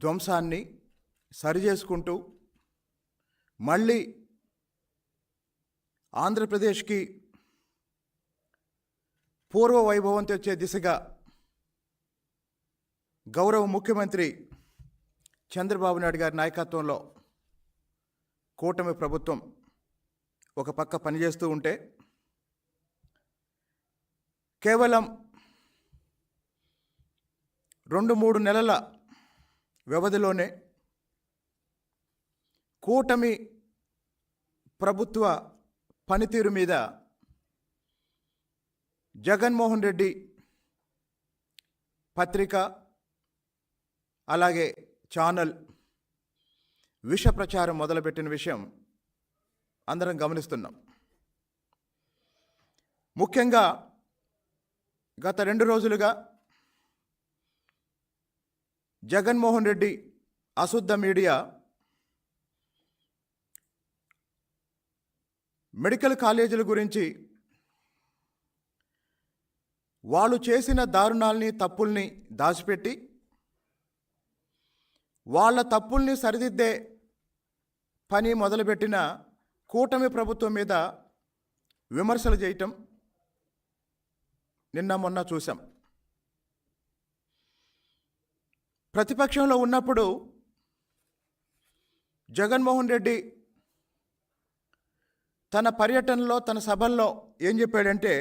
ధ్వంసాన్ని సరిచేసుకుంటూ మళ్ళీ ఆంధ్రప్రదేశ్కి పూర్వ వైభవం తెచ్చే దిశగా గౌరవ ముఖ్యమంత్రి చంద్రబాబు నాయుడు గారి నాయకత్వంలో కూటమి ప్రభుత్వం ఒక పక్క పనిచేస్తూ ఉంటే కేవలం రెండు మూడు నెలల వ్యవధిలోనే కూటమి ప్రభుత్వ పనితీరు మీద జగన్మోహన్ రెడ్డి పత్రిక అలాగే ఛానల్ విష ప్రచారం మొదలుపెట్టిన విషయం అందరం గమనిస్తున్నాం. ముఖ్యంగా గత రెండు రోజులుగా జగన్మోహన్ రెడ్డి అశుద్ధ మీడియా మెడికల్ కాలేజీల గురించి వాళ్ళు చేసిన దారుణాల్ని తప్పుల్ని దాచిపెట్టి వాళ్ళ తప్పుల్ని సరిదిద్దే పని మొదలుపెట్టిన కూటమి ప్రభుత్వం మీద విమర్శలు చేయటం నిన్న మొన్న చూసాం ప్రతిపక్షంలో ఉన్నప్పుడు జగన్మోహన్ రెడ్డి తన పర్యటనలో తన సభల్లో ఏం చెప్పాడంటే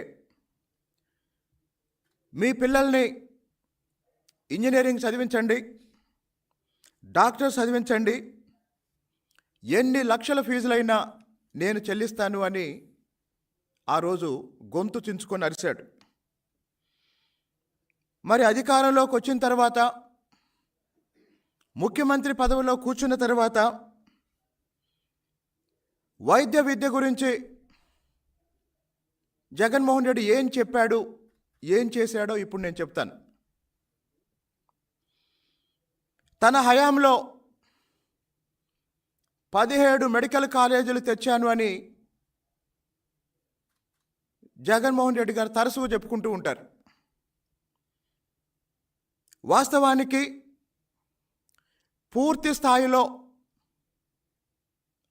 మీ పిల్లల్ని ఇంజనీరింగ్ చదివించండి డాక్టర్ చదివించండి ఎన్ని లక్షల ఫీజులైనా నేను చెల్లిస్తాను అని ఆ రోజు గొంతు చించుకొని అరిశాడు మరి అధికారంలోకి వచ్చిన తర్వాత ముఖ్యమంత్రి పదవిలో కూర్చున్న తర్వాత వైద్య విద్య గురించి జగన్మోహన్ రెడ్డి ఏం చెప్పాడు ఏం చేశాడో ఇప్పుడు నేను చెప్తాను. తన హయాంలో పదిహేడు మెడికల్ కాలేజీలు తెచ్చాను అని జగన్మోహన్ రెడ్డి గారు తరచుగా చెప్పుకుంటూ ఉంటారు. వాస్తవానికి పూర్తి స్థాయిలో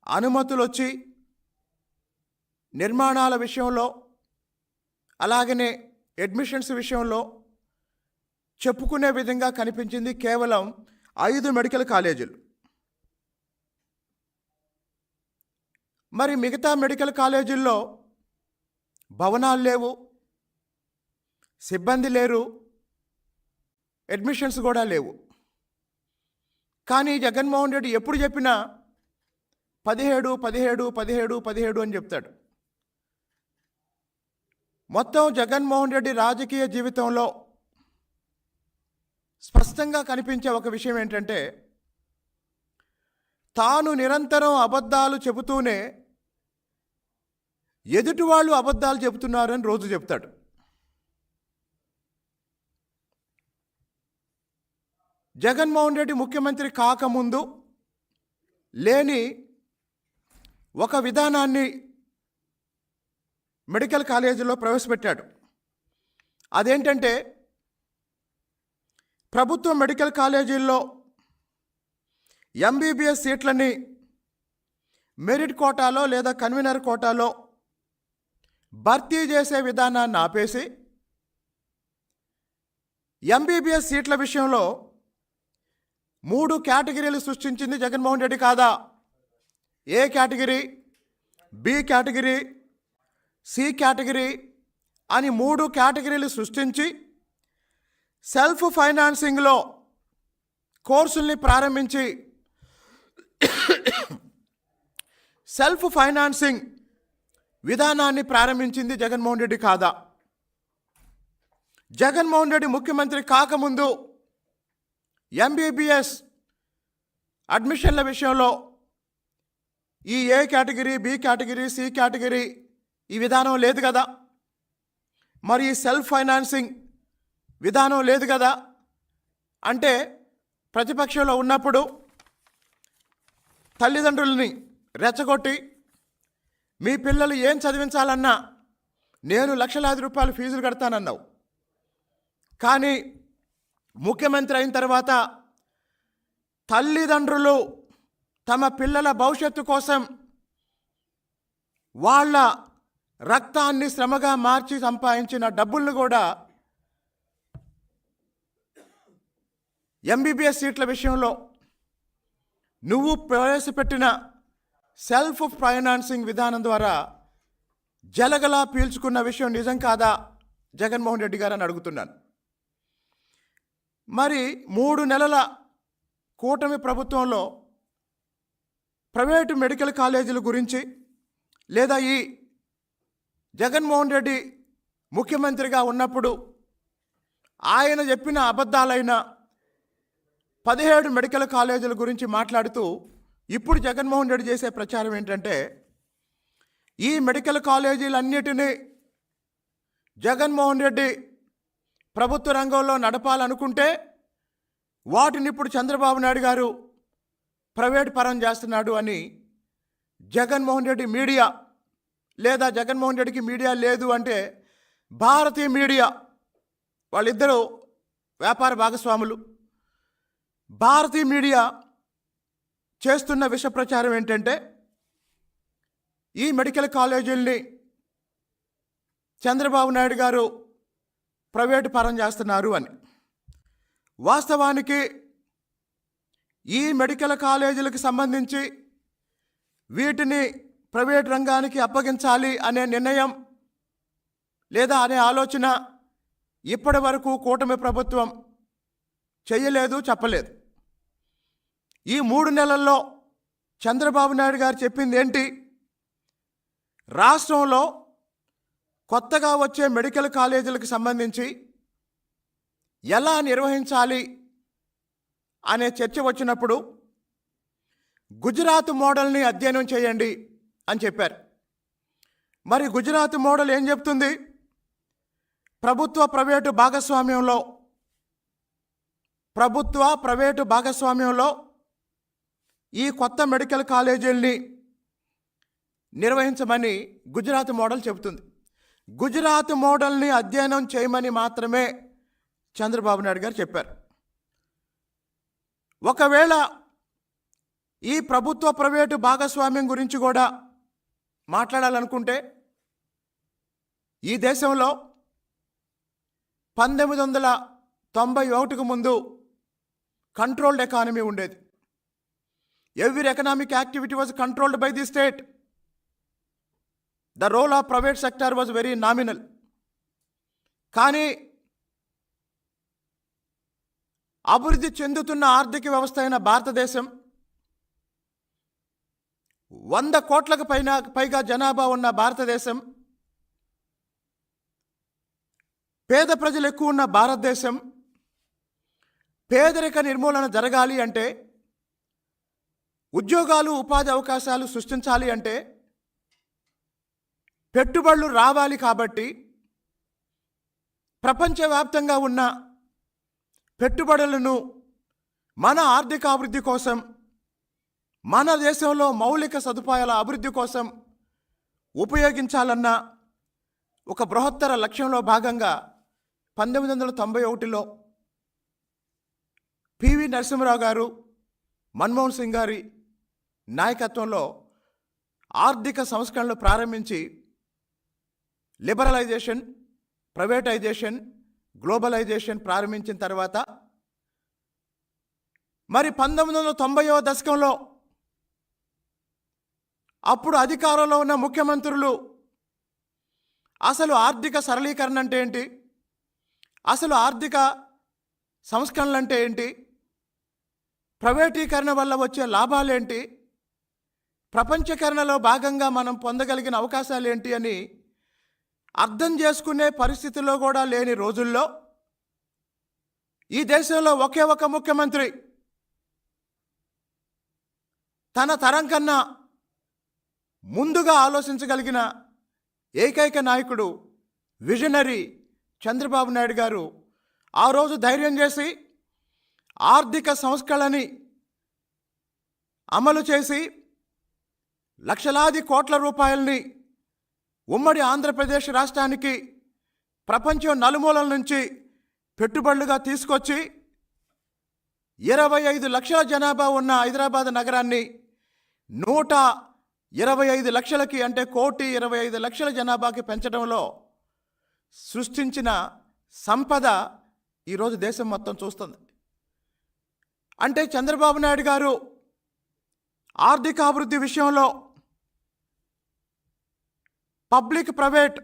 అనుమతులు వచ్చి నిర్మాణాల విషయంలో అలాగనే అడ్మిషన్స్ విషయంలో చెప్పుకునే విధంగా కనిపించింది కేవలం ఐదు మెడికల్ కాలేజీలు. మరి మిగతా మెడికల్ కాలేజీల్లో భవనాలు లేవు సిబ్బంది లేరు అడ్మిషన్స్ కూడా లేవు. కానీ జగన్మోహన్ రెడ్డి ఎప్పుడు చెప్పినా పదిహేడు పదిహేడు పదిహేడు పదిహేడు అని చెప్తాడు. మొత్తం జగన్మోహన్ రెడ్డి రాజకీయ జీవితంలో స్పష్టంగా కనిపించే ఒక విషయం ఏంటంటే తాను నిరంతరం అబద్ధాలు చెబుతూనే ఎదుటి వాళ్ళు అబద్ధాలు చెబుతున్నారని రోజు చెప్తాడు. జగన్మోహన్ రెడ్డి ముఖ్యమంత్రి కాకముందు లేని ఒక విధానాన్ని మెడికల్ కాలేజీలో ప్రవేశపెట్టాడు. అదేంటంటే ప్రభుత్వ మెడికల్ కాలేజీల్లో ఎంబీబీఎస్ సీట్లని మెరిట్ కోటాలో లేదా కన్వీనర్ కోటాలో భర్తీ చేసే విధానాన్ని ఆపేసి ఎంబీబీఎస్ సీట్ల విషయంలో మూడు కేటగిరీలు సృష్టించింది జగన్మోహన్ రెడ్డి కాదా? A category? B category? C category? అని మూడు కేటగిరీలు సృష్టించి సెల్ఫ్ ఫైనాన్సింగ్లో కోర్సుల్ని ప్రారంభించి సెల్ఫ్ ఫైనాన్సింగ్ విధానాన్ని ప్రారంభించింది జగన్మోహన్ రెడ్డి కాదా? జగన్మోహన్ రెడ్డి ముఖ్యమంత్రి కాకముందు ఎంబీబీఎస్ అడ్మిషన్ల విషయంలో ఈ A category B category C category ఈ విధానం లేదు కదా? మరి ఈ సెల్ఫ్ ఫైనాన్సింగ్ విధానం లేదు కదా? అంటే ప్రతిపక్షంలో ఉన్నప్పుడు తల్లిదండ్రులని రెచ్చగొట్టి మీ పిల్లలు ఏం చదివించాలన్నా నేను లక్షలాది రూపాయలు ఫీజులు కడతానన్నావు. కానీ ముఖ్యమంత్రి అయిన తర్వాత తల్లిదండ్రులు తమ పిల్లల భవిష్యత్తు కోసం వాళ్ళ రక్తాన్ని శ్రమగా మార్చి సంపాదించిన డబ్బులను కూడా ఎంబీబీఎస్ సీట్ల విషయంలో నువ్వు ప్రవేశపెట్టిన సెల్ఫ్ ఫైనాన్సింగ్ విధానం ద్వారా జలగలా పీల్చుకున్న విషయం నిజం కాదా? జగన్మోహన్ రెడ్డి గారు అని అడుగుతున్నాను. మరి మూడు నెలల కూటమి ప్రభుత్వంలో ప్రైవేటు మెడికల్ కాలేజీల గురించి లేదా ఈ జగన్మోహన్ రెడ్డి ముఖ్యమంత్రిగా ఉన్నప్పుడు ఆయన చెప్పిన అబద్ధాలైన పదిహేడు మెడికల్ కాలేజీల గురించి మాట్లాడుతూ ఇప్పుడు జగన్మోహన్ రెడ్డి చేసే ప్రచారం ఏంటంటే ఈ మెడికల్ కాలేజీలన్నిటినీ జగన్మోహన్ రెడ్డి ప్రభుత్వ రంగంలో నడపాలనుకుంటే వాటిని ఇప్పుడు చంద్రబాబు నాయుడు గారు ప్రైవేట్ పరం చేస్తున్నాడు అని జగన్మోహన్ రెడ్డి మీడియా లేదా జగన్మోహన్ రెడ్డికి మీడియా లేదు అంటే భారతీయ మీడియా వాళ్ళిద్దరూ వ్యాపార భాగస్వాములు. భారతీయ మీడియా చేస్తున్న విష ప్రచారం ఏంటంటే ఈ మెడికల్ కాలేజీల్ని చంద్రబాబు నాయుడు గారు ప్రైవేటు పరం చేస్తున్నారు అని. వాస్తవానికి ఈ మెడికల్ కాలేజీలకు సంబంధించి వీటిని ప్రైవేట్ రంగానికి అప్పగించాలి అనే నిర్ణయం లేదా అనే ఆలోచన ఇప్పటి వరకు కూటమి ప్రభుత్వం చేయలేదు చెప్పలేదు. ఈ మూడు నెలల్లో చంద్రబాబు నాయుడు గారు చెప్పింది ఏంటి? రాష్ట్రంలో కొత్తగా వచ్చే మెడికల్ కాలేజీలకు సంబంధించి ఎలా నిర్వహించాలి అనే చర్చ వచ్చినప్పుడు గుజరాత్ మోడల్ని అధ్యయనం చేయండి అని చెప్పారు. మరి గుజరాత్ మోడల్ ఏం చెప్తుంది? ప్రభుత్వ ప్రైవేటు భాగస్వామ్యంలో ప్రభుత్వ ప్రైవేటు భాగస్వామ్యంలో ఈ కొత్త మెడికల్ కాలేజీల్ని నిర్వహించమని గుజరాత్ మోడల్ చెబుతుంది. గుజరాత్ మోడల్ని అధ్యయనం చేయమని మాత్రమే చంద్రబాబు నాయుడు గారు చెప్పారు. ఒకవేళ ఈ ప్రభుత్వ ప్రైవేటు భాగస్వామ్యం గురించి కూడా మాట్లాడాలనుకుంటే ఈ దేశంలో పంతొమ్మిది వందల తొంభై ఒకటికి ముందు కంట్రోల్డ్ ఎకానమీ ఉండేది. Every economic activity was controlled by the state the role of private sector was very nominal కానీ అభివృద్ధి చెందుతున్న ఆర్థిక వ్యవస్థ అయిన భారతదేశం వంద కోట్లకు పైన పైగా జనాభా ఉన్న భారతదేశం పేద ప్రజలు ఎక్కువ ఉన్న భారతదేశం పేదరిక నిర్మూలన జరగాలి అంటే ఉద్యోగాలు ఉపాధి అవకాశాలు సృష్టించాలి అంటే పెట్టుబడులు రావాలి కాబట్టి ప్రపంచవ్యాప్తంగా ఉన్న పెట్టుబడులను మన ఆర్థిక అభివృద్ధి కోసం మన దేశంలో మౌలిక సదుపాయాల అభివృద్ధి కోసం ఉపయోగించాలన్న ఒక బృహత్తర లక్ష్యంలో భాగంగా పంతొమ్మిది వందల తొంభై ఒకటిలో పివి నరసింహరావు గారు మన్మోహన్ సింగ్ గారి నాయకత్వంలో ఆర్థిక సంస్కరణలు ప్రారంభించి లిబరలైజేషన్ ప్రైవేటైజేషన్ గ్లోబలైజేషన్ ప్రారంభించిన తర్వాత మరి పంతొమ్మిది వందల తొంభైవ దశకంలో అప్పుడు అధికారంలో ఉన్న ముఖ్యమంత్రులు అసలు ఆర్థిక సరళీకరణ అంటే ఏంటి? అసలు ఆర్థిక సంస్కరణలు అంటే ఏంటి? ప్రైవేటీకరణ వల్ల వచ్చే లాభాలేంటి ప్రపంచీకరణలో భాగంగా మనం పొందగలిగిన అవకాశాలు ఏంటి అని అర్థం చేసుకునే పరిస్థితిలో కూడా లేని రోజుల్లో ఈ దేశంలో ఒకే ఒక ముఖ్యమంత్రి తన తరం కన్నా ముందుగా ఆలోచించగలిగిన ఏకైక నాయకుడు విజనరీ చంద్రబాబు నాయుడు గారు ఆ రోజు ధైర్యం చేసి ఆర్థిక సంస్కరణని అమలు చేసి లక్షలాది కోట్ల రూపాయలని ఉమ్మడి ఆంధ్రప్రదేశ్ రాష్ట్రానికి ప్రపంచం నలుమూలల నుంచి పెట్టుబడులుగా తీసుకొచ్చి ఇరవై ఐదు లక్షల జనాభా ఉన్న హైదరాబాద్ నగరాన్ని నూట ఇరవై ఐదు లక్షలకి అంటే కోటి ఇరవై ఐదు లక్షల జనాభాకి పెంచడంలో సృష్టించిన సంపద ఈరోజు దేశం మొత్తం చూస్తుంది. అంటే చంద్రబాబు నాయుడు గారు ఆర్థికాభివృద్ధి విషయంలో పబ్లిక్ ప్రైవేట్.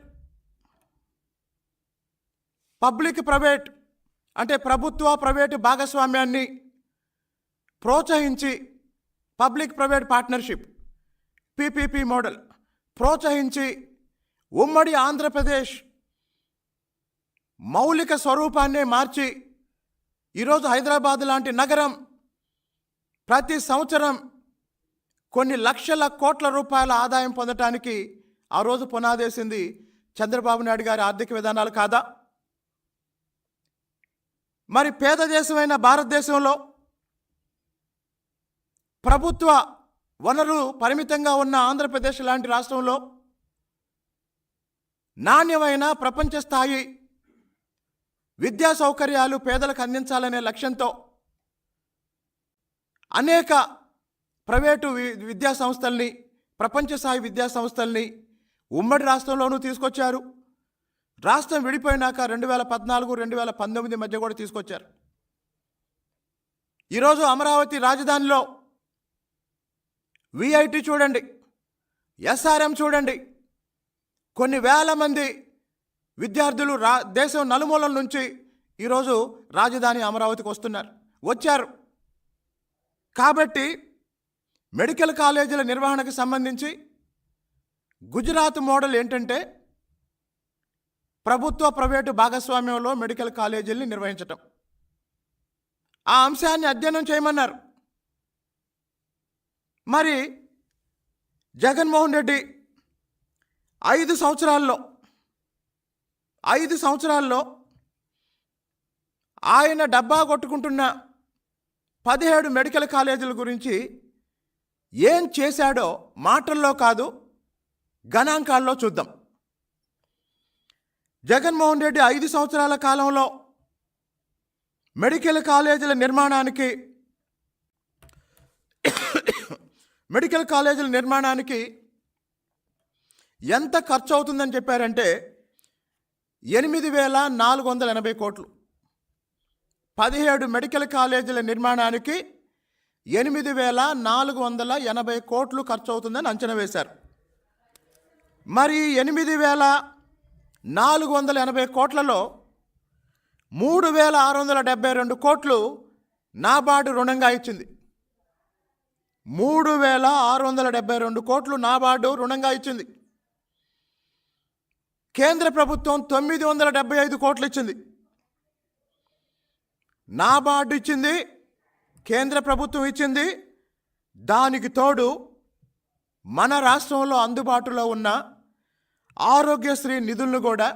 పబ్లిక్ ప్రైవేట్ అంటే ప్రభుత్వ ప్రైవేటు భాగస్వామ్యాన్ని ప్రోత్సహించి public private partnership PPP model ప్రోత్సహించి ఉమ్మడి ఆంధ్రప్రదేశ్ మౌలిక స్వరూపాన్నే మార్చి ఈరోజు హైదరాబాద్ లాంటి నగరం ప్రతి సంవత్సరం కొన్ని లక్షల కోట్ల రూపాయల ఆదాయం పొందటానికి ఆ రోజు పునాదేసింది చంద్రబాబు నాయుడు గారి ఆర్థిక విధానాలు కాదా? మరి పేద దేశమైన భారతదేశంలో ప్రభుత్వ వనరులు పరిమితంగా ఉన్న ఆంధ్రప్రదేశ్ లాంటి రాష్ట్రంలో నాణ్యమైన ప్రపంచ స్థాయి విద్యా సౌకర్యాలు పేదలకు అందించాలనే లక్ష్యంతో అనేక ప్రైవేటు వి- విద్యా సంస్థల్ని ప్రపంచ స్థాయి విద్యా సంస్థల్ని ఉమ్మడి రాష్ట్రంలోనూ తీసుకొచ్చారు. రాష్ట్రం విడిపోయినాక రెండు వేల పద్నాలుగు రెండు వేల పంతొమ్మిది మధ్య కూడా తీసుకొచ్చారు. ఈరోజు అమరావతి రాజధానిలో విఐటి చూడండి ఎస్ఆర్ఎం చూడండి. కొన్ని వేల మంది విద్యార్థులు రా దేశం నలుమూలల నుంచి ఈరోజు రాజధాని అమరావతికి వస్తున్నారు. వచ్చారు. కాబట్టి మెడికల్ కాలేజీల నిర్వహణకు సంబంధించి గుజరాత్ మోడల్ ఏంటంటే ప్రభుత్వ ప్రైవేటు భాగస్వామ్యంలో మెడికల్ కాలేజీల్ని నిర్వహించటం. ఆ అంశాన్ని అధ్యయనం చేయమన్నారు. మరి జగన్మోహన్ రెడ్డి ఐదు సంవత్సరాల్లో ఐదు సంవత్సరాల్లో ఆయన డబ్బా కొట్టుకుంటున్న పదిహేడు మెడికల్ కాలేజీల గురించి ఏం చేశాడో మాటల్లో కాదు గణాంకాల్లో చూద్దాం. జగన్మోహన్ రెడ్డి ఐదు సంవత్సరాల కాలంలో మెడికల్ కాలేజీల నిర్మాణానికి మెడికల్ కాలేజీల నిర్మాణానికి ఎంత ఖర్చు అవుతుందని చెప్పారంటే ఎనిమిది వేల నాలుగు వందల ఎనభై కోట్లు. పదిహేడు మెడికల్ కాలేజీల నిర్మాణానికి ఎనిమిది వేల నాలుగు వందల ఎనభై కోట్లు ఖర్చు అవుతుందని అంచనా వేశారు. మరి ఎనిమిది వేల నాలుగు వందల ఎనభై కోట్లలో మూడు వేల ఆరు వందల డెబ్బై రెండు కోట్లు నాబార్డు రుణంగా ఇచ్చింది. మూడు వేల ఆరు వందల డెబ్బై రెండు కోట్లు నాబార్డు రుణంగా ఇచ్చింది. కేంద్ర ప్రభుత్వం తొమ్మిది వందల డెబ్బై ఐదు కోట్లు ఇచ్చింది. నాబార్డు ఇచ్చింది కేంద్ర ప్రభుత్వం ఇచ్చింది. దానికి తోడు మన రాష్ట్రంలో అందుబాటులో ఉన్న ఆరోగ్యశ్రీ నిధులను కూడా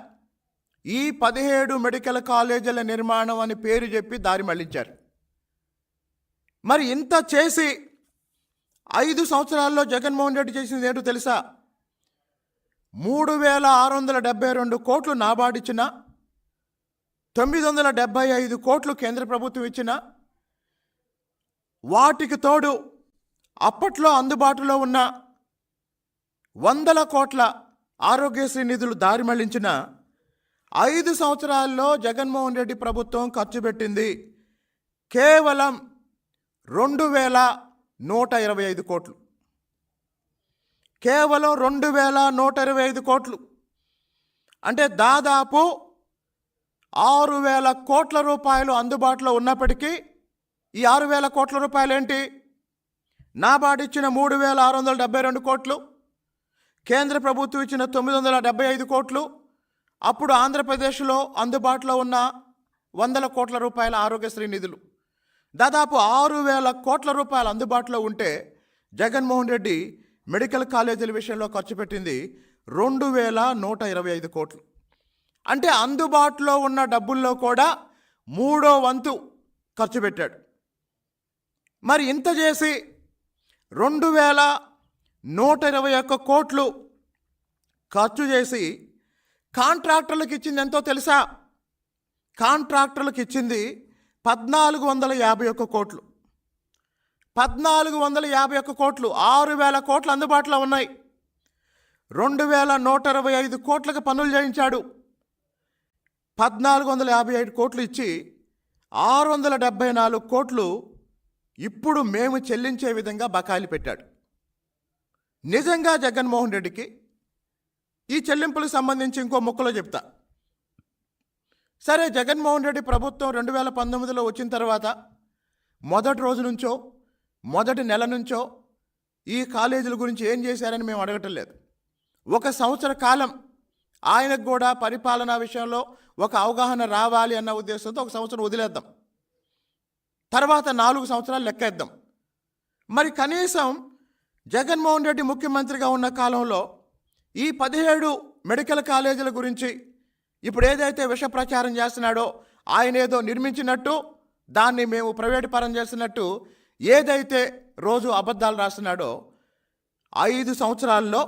ఈ పదిహేడు మెడికల్ కాలేజీల నిర్మాణం అని పేరు చెప్పి దారి మళ్ళించారు. మరి ఇంత చేసి ఐదు సంవత్సరాల్లో జగన్మోహన్ రెడ్డి చేసింది ఏంటో తెలుసా? మూడు వేల ఆరు వందల డెబ్బై రెండు కోట్లు నాబాడిచ్చిన ఇచ్చిన తొమ్మిది వందల డెబ్బై ఐదు కోట్లు కేంద్ర ప్రభుత్వం ఇచ్చిన వాటికి తోడు అప్పట్లో అందుబాటులో ఉన్న వందల కోట్ల ఆరోగ్యశ్రీ నిధులు దారి మళ్ళించిన ఐదు సంవత్సరాల్లో జగన్మోహన్ రెడ్డి ప్రభుత్వం ఖర్చు పెట్టింది కేవలం రెండు వేల నూట ఇరవై ఐదు కోట్లు. కేవలం రెండు వేల నూట ఇరవై ఐదు కోట్లు. అంటే దాదాపు ఆరు వేల కోట్ల రూపాయలు అందుబాటులో ఉన్నప్పటికీ ఈ ఆరు వేల కోట్ల రూపాయలు ఏంటి నాబార్డు ఇచ్చిన మూడు వేల ఆరు వందల డెబ్బై రెండు కోట్లు. కేంద్ర ప్రభుత్వం ఇచ్చిన తొమ్మిది వందల డెబ్బై ఐదు కోట్లు అప్పుడు ఆంధ్రప్రదేశ్లో అందుబాటులో ఉన్న వందల కోట్ల రూపాయల ఆరోగ్యశ్రీ నిధులు. దాదాపు ఆరు వేల కోట్ల రూపాయలు అందుబాటులో ఉంటే జగన్మోహన్ రెడ్డి మెడికల్ కాలేజీల విషయంలో ఖర్చు పెట్టింది రెండు వేల నూట ఇరవై ఐదు కోట్లు. అంటే అందుబాటులో ఉన్న డబ్బుల్లో కూడా మూడో వంతు ఖర్చు పెట్టాడు. మరి ఇంత చేసి రెండు వేల నూట ఇరవై ఒక్క కోట్లు ఖర్చు చేసి కాంట్రాక్టర్లకు ఇచ్చింది ఎంతో తెలుసా? కాంట్రాక్టర్లకు ఇచ్చింది పద్నాలుగు వందల యాభై ఒక్క కోట్లు. పద్నాలుగు వందల యాభై ఒక్క కోట్లు ఆరు వేల కోట్లు అందుబాటులో ఉన్నాయి. రెండు వేల నూట ఇరవై ఐదు కోట్లకు పనులు చేయించాడు. పద్నాలుగు వందల యాభై ఐదు కోట్లు ఇచ్చి ఆరు వందల డెబ్భై నాలుగు కోట్లు ఇప్పుడు మేము చెల్లించే విధంగా బకాయిలు పెట్టాడు. నిజంగా జగన్మోహన్ రెడ్డికి ఈ చెల్లింపులకు సంబంధించి ఇంకో ముక్కలో చెప్తా. సరే జగన్మోహన్ రెడ్డి ప్రభుత్వం రెండు వేల పంతొమ్మిదిలో వచ్చిన తర్వాత మొదటి రోజు నుంచో మొదటి నెల నుంచో ఈ కాలేజీల గురించి ఏం చేశారని మేము అడగటం లేదు. ఒక సంవత్సర కాలం ఆయనకు కూడా పరిపాలనా విషయంలో ఒక అవగాహన రావాలి అన్న ఉద్దేశంతో ఒక సంవత్సరం వదిలేద్దాం. తర్వాత నాలుగు సంవత్సరాలు లెక్కేద్దాం. మరి కనీసం జగన్మోహన్ రెడ్డి ముఖ్యమంత్రిగా ఉన్న కాలంలో ఈ పదిహేడు మెడికల్ కాలేజీల గురించి ఇప్పుడు ఏదైతే విష ప్రచారం చేస్తున్నాడో ఆయన ఏదో నిర్మించినట్టు దాన్ని మేము ప్రైవేటు పరం చేస్తున్నట్టు ఏదైతే రోజు అబద్ధాలు రాస్తున్నాడో ఐదు సంవత్సరాల్లో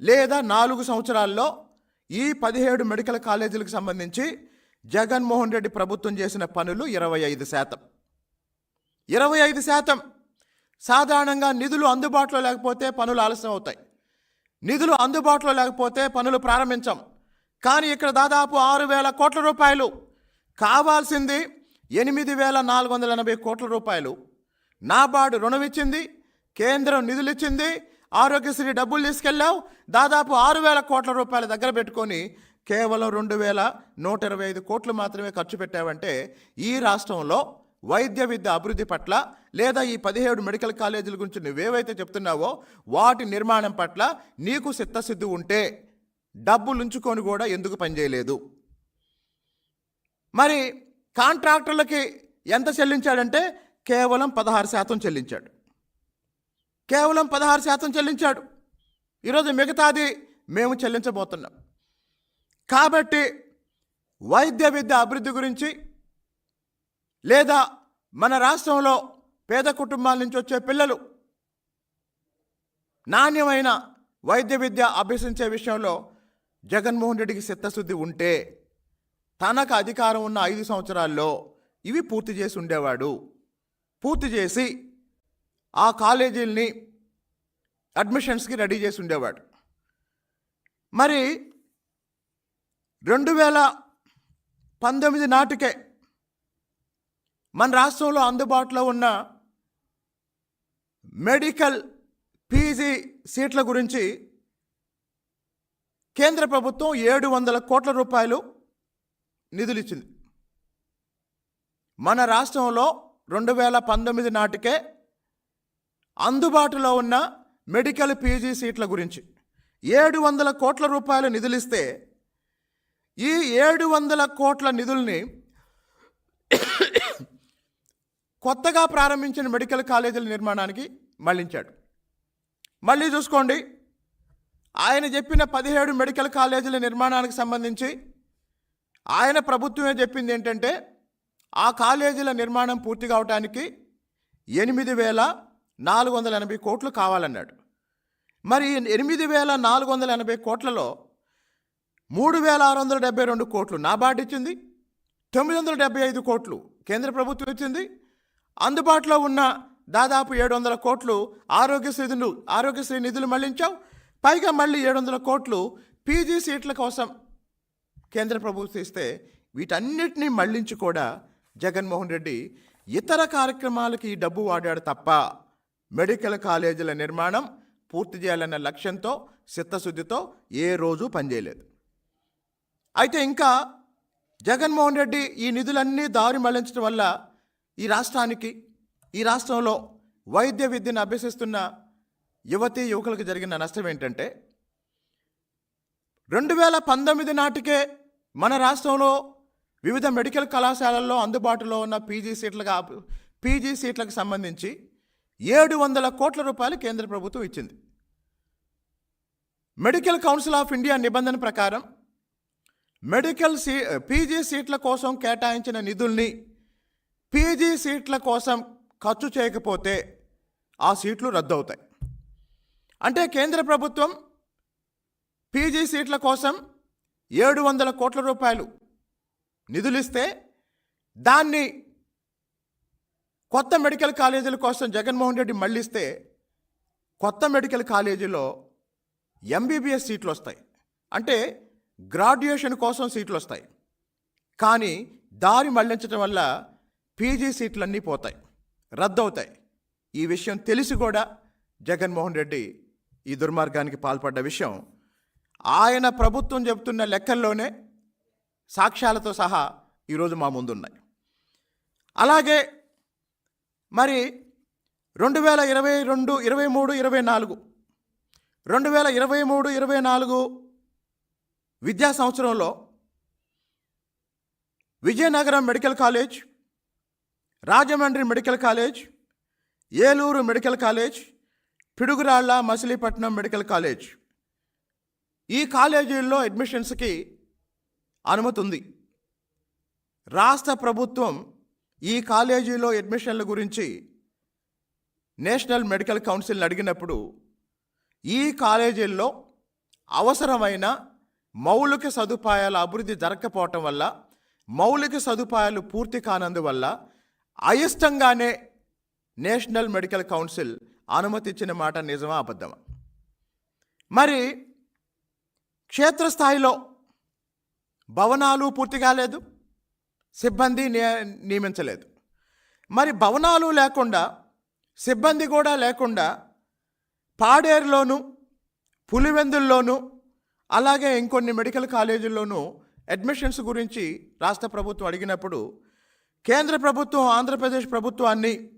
లేదా నాలుగు సంవత్సరాల్లో ఈ పదిహేడు మెడికల్ కాలేజీలకు సంబంధించి జగన్మోహన్ రెడ్డి ప్రభుత్వం చేసిన పనులు ఇరవై ఐదు శాతం. ఇరవై ఐదు శాతం. సాధారణంగా నిధులు అందుబాటులో లేకపోతే పనులు ఆలస్యం అవుతాయి. నిధులు అందుబాటులో లేకపోతే పనులు ప్రారంభించాం. కానీ ఇక్కడ దాదాపు ఆరు వేల కోట్ల రూపాయలు. కావాల్సింది ఎనిమిది వేల నాలుగు వందల ఎనభై కోట్ల రూపాయలు. నాబార్డు రుణం ఇచ్చింది కేంద్రం నిధులు ఇచ్చింది ఆరోగ్యశ్రీ డబ్బులు తీసుకెళ్ళావు దాదాపు ఆరు వేల కోట్ల రూపాయల దగ్గర పెట్టుకొని కేవలం రెండు వేల నూట ఇరవై ఐదు కోట్లు మాత్రమే ఖర్చు పెట్టావంటే ఈ రాష్ట్రంలో వైద్య విద్య అభివృద్ధి పట్ల లేదా ఈ పదిహేడు మెడికల్ కాలేజీల గురించి నువ్వేవైతే చెప్తున్నావో వాటి నిర్మాణం పట్ల నీకు సిద్ధసిద్ధి ఉంటే డబ్బులు ఉంచుకొని కూడా ఎందుకు పనిచేయలేదు మరి కాంట్రాక్టర్లకి ఎంత చెల్లించాడంటే కేవలం పదహారు శాతం చెల్లించాడు. కేవలం పదహారు శాతం చెల్లించాడు. ఈరోజు మిగతాది మేము చెల్లించబోతున్నాం. కాబట్టి వైద్య విద్య అభివృద్ధి గురించి లేదా మన రాష్ట్రంలో పేద కుటుంబాల నుంచి వచ్చే పిల్లలు నాణ్యమైన వైద్య విద్య అభ్యసించే విషయంలో జగన్మోహన్ రెడ్డికి చిత్తశుద్ధి ఉంటే తనకు అధికారం ఉన్న ఐదు సంవత్సరాల్లో ఇవి పూర్తి చేసి ఉండేవాడు. పూర్తి చేసి ఆ కాలేజీల్ని అడ్మిషన్స్కి రెడీ చేసి ఉండేవాడు. మరి రెండు వేల పంతొమ్మిది నాటికే మన రాష్ట్రంలో అందుబాటులో ఉన్న మెడికల్ పీజీ సీట్ల గురించి కేంద్ర ప్రభుత్వం ఏడు వందల కోట్ల రూపాయలు నిధులిచ్చింది. మన రాష్ట్రంలో రెండు వేల పంతొమ్మిది నాటికే అందుబాటులో ఉన్న మెడికల్ పీజీ సీట్ల గురించి ఏడు వందల కోట్ల రూపాయలు నిధులిస్తే ఈ ఏడు వందల కోట్ల నిధుల్ని కొత్తగా ప్రారంభించిన మెడికల్ కాలేజీల నిర్మాణానికి మళ్ళించాడు. మళ్ళీ చూసుకోండి ఆయన చెప్పిన పదిహేడు మెడికల్ కాలేజీల నిర్మాణానికి సంబంధించి ఆయన ప్రభుత్వమే చెప్పింది ఏంటంటే ఆ కాలేజీల నిర్మాణం పూర్తి కావటానికి ఎనిమిది వేల నాలుగు వందల ఎనభై కోట్లు కావాలన్నాడు. మరి ఎనిమిది వేల నాలుగు వందల ఎనభై కోట్లలో మూడు వేల ఆరు వందల డెబ్బై రెండు కోట్లు నాబార్డు ఇచ్చింది తొమ్మిది వందల డెబ్బై ఐదు కోట్లు కేంద్ర ప్రభుత్వం ఇచ్చింది అందుబాటులో ఉన్న దాదాపు ఏడు వందల కోట్లు ఆరోగ్యశ్రీ నిధులు ఆరోగ్యశ్రీ నిధులు మళ్ళించావు. పైగా మళ్ళీ ఏడు వందల కోట్లు పీజీ సీట్ల కోసం కేంద్ర ప్రభుత్వం ఇస్తే వీటన్నిటినీ మళ్ళించి కూడా జగన్మోహన్ రెడ్డి ఇతర కార్యక్రమాలకి ఈ డబ్బు వాడాడు తప్ప మెడికల్ కాలేజీల నిర్మాణం పూర్తి చేయాలన్న లక్ష్యంతో చిత్తశుద్ధితో ఏ రోజు పనిచేయలేదు. అయితే ఇంకా జగన్మోహన్ రెడ్డి ఈ నిధులన్నీ దారి మళ్ళించడం వల్ల ఈ రాష్ట్రానికి ఈ రాష్ట్రంలో వైద్య విద్యను అభ్యసిస్తున్న యువతీ యువకులకు జరిగిన నష్టం ఏంటంటే రెండు వేల పంతొమ్మిది నాటికే మన రాష్ట్రంలో వివిధ మెడికల్ కళాశాలల్లో అందుబాటులో ఉన్న పీజీ సీట్లుగా పీజీ సీట్లకు సంబంధించి ఏడు వందల కోట్ల రూపాయలు కేంద్ర ప్రభుత్వం ఇచ్చింది. మెడికల్ కౌన్సిల్ ఆఫ్ ఇండియా నిబంధన ప్రకారం మెడికల్ సీ పీజీ సీట్ల కోసం కేటాయించిన నిధుల్ని పీజీ సీట్ల కోసం ఖర్చు చేయకపోతే ఆ సీట్లు రద్దు అవుతాయి అంటే కేంద్ర ప్రభుత్వం పీజీ సీట్ల కోసం ఏడు వందల కోట్ల రూపాయలు నిధులిస్తే దాన్ని కొత్త మెడికల్ కాలేజీల కోసం జగన్మోహన్ రెడ్డి మళ్ళిస్తే కొత్త మెడికల్ కాలేజీలో ఎంబీబీఎస్ సీట్లు వస్తాయి అంటే గ్రాడ్యుయేషన్ కోసం సీట్లు వస్తాయి కానీ దారి మళ్ళించడం వల్ల పీజీ సీట్లన్నీ పోతాయి రద్దవుతాయి. ఈ విషయం తెలిసి కూడా జగన్మోహన్ రెడ్డి ఈ దుర్మార్గానికి పాల్పడ్డ విషయం ఆయన ప్రభుత్వం చెబుతున్న లెక్కల్లోనే సాక్ష్యాలతో సహా ఈరోజు మా ముందున్నాయి. అలాగే మరి రెండు వేల ఇరవై రెండు ఇరవై మూడు ఇరవై నాలుగు రెండు వేల ఇరవై మూడు ఇరవై నాలుగు విద్యా సంవత్సరంలో Vizianagaram medical college Rajahmundry medical college Eluru medical college Piduguralla Machilipatnam medical college. ఈ కాలేజీల్లో అడ్మిషన్స్కి అనుమతి ఉంది. రాష్ట్ర ప్రభుత్వం ఈ కాలేజీలో అడ్మిషన్ల గురించి నేషనల్ మెడికల్ కౌన్సిల్ని అడిగినప్పుడు ఈ కాలేజీల్లో అవసరమైన మౌలిక సదుపాయాల అభివృద్ధి జరగకపోవటం వల్ల మౌలిక సదుపాయాలు పూర్తి కానందువల్ల అయిష్టంగానే నేషనల్ మెడికల్ కౌన్సిల్ అనుమతి ఇచ్చిన మాట నిజమా అబద్ధమా? మరి క్షేత్రస్థాయిలో భవనాలు పూర్తి కాలేదు సిబ్బంది నియ- నియమించలేదు. మరి భవనాలు లేకుండా సిబ్బంది కూడా లేకుండా పాడేరులోను పులివెందుల్లోనూ అలాగే ఇంకొన్ని మెడికల్ కాలేజీల్లోనూ అడ్మిషన్స్ గురించి రాష్ట్ర ప్రభుత్వం అడిగినప్పుడు కేంద్ర ప్రభుత్వం ఆంధ్రప్రదేశ్ ప్రభుత్వాన్ని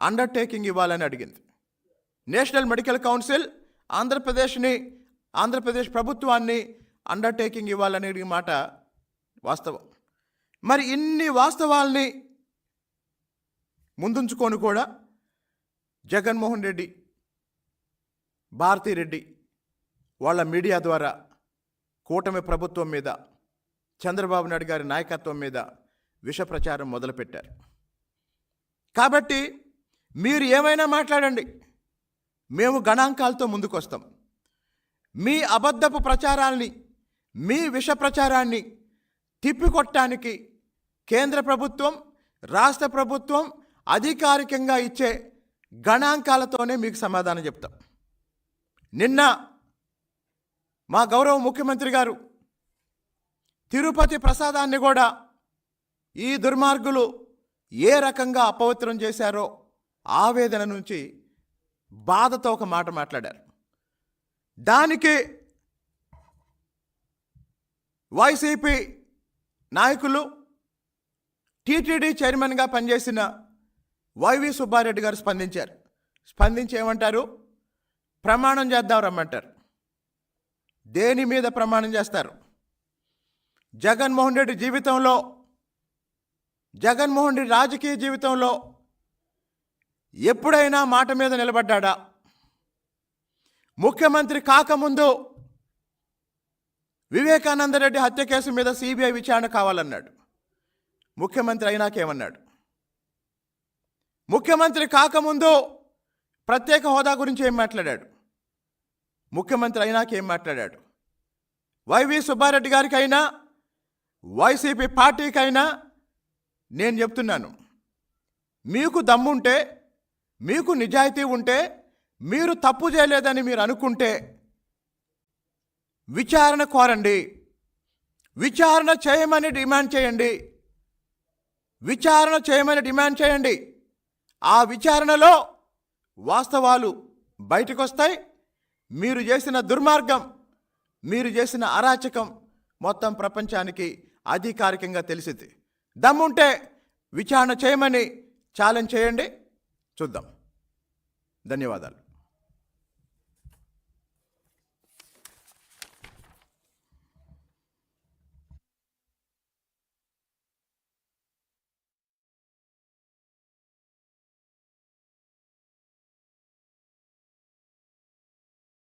అండర్టేకింగ్ ఇవ్వాలని అడిగింది. నేషనల్ మెడికల్ కౌన్సిల్ ఆంధ్రప్రదేశ్ని ఆంధ్రప్రదేశ్ ప్రభుత్వాన్ని అండర్టేకింగ్ ఇవ్వాలనే మాట వాస్తవం. మరి ఇన్ని వాస్తవాల్ని ముందుంచుకొని కూడా జగన్మోహన్ రెడ్డి భారతీరెడ్డి వాళ్ళ మీడియా ద్వారా కూటమి ప్రభుత్వం మీద చంద్రబాబు నాయుడు గారి నాయకత్వం మీద విష ప్రచారం మొదలుపెట్టారు. కాబట్టి మీరు ఏమైనా మాట్లాడండి. మేము గణాంకాలతో ముందుకొస్తాం. మీ అబద్ధపు ప్రచారాల్ని మీ విష ప్రచారాన్ని తిప్పికొట్టడానికి కేంద్ర ప్రభుత్వం రాష్ట్ర ప్రభుత్వం అధికారికంగా ఇచ్చే గణాంకాలతోనే మీకు సమాధానం చెప్తాం. నిన్న మా గౌరవ ముఖ్యమంత్రి గారు తిరుపతి ప్రసాదాన్ని కూడా ఈ దుర్మార్గులు ఏ రకంగా అపవిత్రం చేశారో ఆవేదన నుంచి బాధతో ఒక మాట మాట్లాడారు. దానికి వైసీపీ నాయకులు టీటీడీ చైర్మన్గా పనిచేసిన వైవి సుబ్బారెడ్డి గారు స్పందించారు. స్పందించి ఏమంటారు? ప్రమాణం చేద్దాం రమ్మంటారు. దేని మీద ప్రమాణం చేస్తారు? జగన్మోహన్ రెడ్డి జీవితంలో జగన్మోహన్ రెడ్డి రాజకీయ జీవితంలో ఎప్పుడైనా మాట మీద నిలబడ్డాడా? ముఖ్యమంత్రి కాకముందు వివేకానంద రెడ్డి హత్య కేసు మీద సిబిఐ విచారణ కావాలన్నాడు. ముఖ్యమంత్రి అయినాకేమన్నాడు ముఖ్యమంత్రి కాకముందు ప్రత్యేక హోదా గురించి ఏం మాట్లాడాడు? ముఖ్యమంత్రి అయినాకేం మాట్లాడాడు? వైవి సుబ్బారెడ్డి గారికైనా వైసీపీ పార్టీకైనా నేను చెప్తున్నాను. మీకు దమ్ముంటే మీకు నిజాయితీ ఉంటే మీరు తప్పు చేయలేదని మీరు అనుకుంటే విచారణ కోరండి. విచారణ చేయమని డిమాండ్ చేయండి. విచారణ చేయమని డిమాండ్ చేయండి. ఆ విచారణలో వాస్తవాలు బయటకు వస్తాయి మీరు చేసిన దుర్మార్గం మీరు చేసిన అరాచకం మొత్తం ప్రపంచానికి అధికారికంగా తెలిసింది దమ్ముంటే విచారణ చేయమని ఛాలెంజ్ చేయండి. చూద్దాం. ధన్యవాదాలు.